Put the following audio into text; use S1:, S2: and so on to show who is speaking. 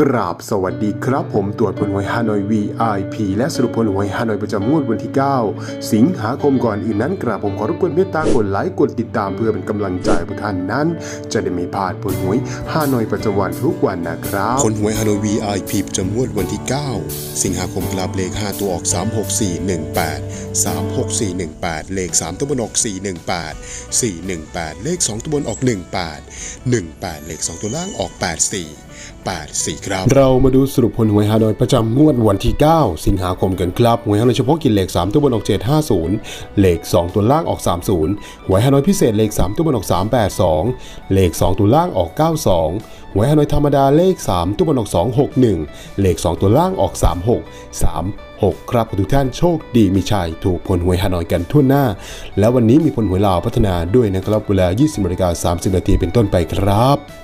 S1: กราบสวัสดีครับผมตรวจผลหวยฮานอย VIP และสรุปผลหวยฮานอยประจำงวดวันที่ 9 สิงหาคมก่อนอื่นนั้นกราบผมขอรบกวนเมตตากดไลค์กดติดตามเพื่อเป็นกำลังใจพวกท่านนั้น จะได้ไม่พลาดผลหวยฮานอยประจำวันทุกวันนะครับ
S2: ผลหวยฮานอย VIP ประจำงวดวันที่ 9 สิงหาคมกลับเลข 5 ตัวออก 36418 36418 เลข 3 ตัวบนออก 418 418 เลข 2 ตัวบนออก 18 18 เลข 2 ตัวล่างออก 84 84 ครับ
S1: เรามาดูสรุปผลหวยฮานอยประจำงวดวันที่ 9 สิงหาคมกันครับหวยฮานอยเฉพาะกินเลข 3 ตัวบนออก 750 เลข 2 ตัวล่างออก 30หวยฮานอยพิเศษเลข 3 ตัวบนออก 382 เลข 2 ตัวล่างออก 92หวยฮานอยธรรมดาเลข 3 ตัวบนออก 261 เลข 2 ตัวล่างออก 36 36 ครับทุกท่านโชคดีมีชัยถูกผลหวยฮานอยกันทั่วหน้า แล้ววันนี้มีผลหวยลาวพัฒนาด้วยนะครับเวลา 20นาฬิกา30นาทีเป็นต้นไปครับ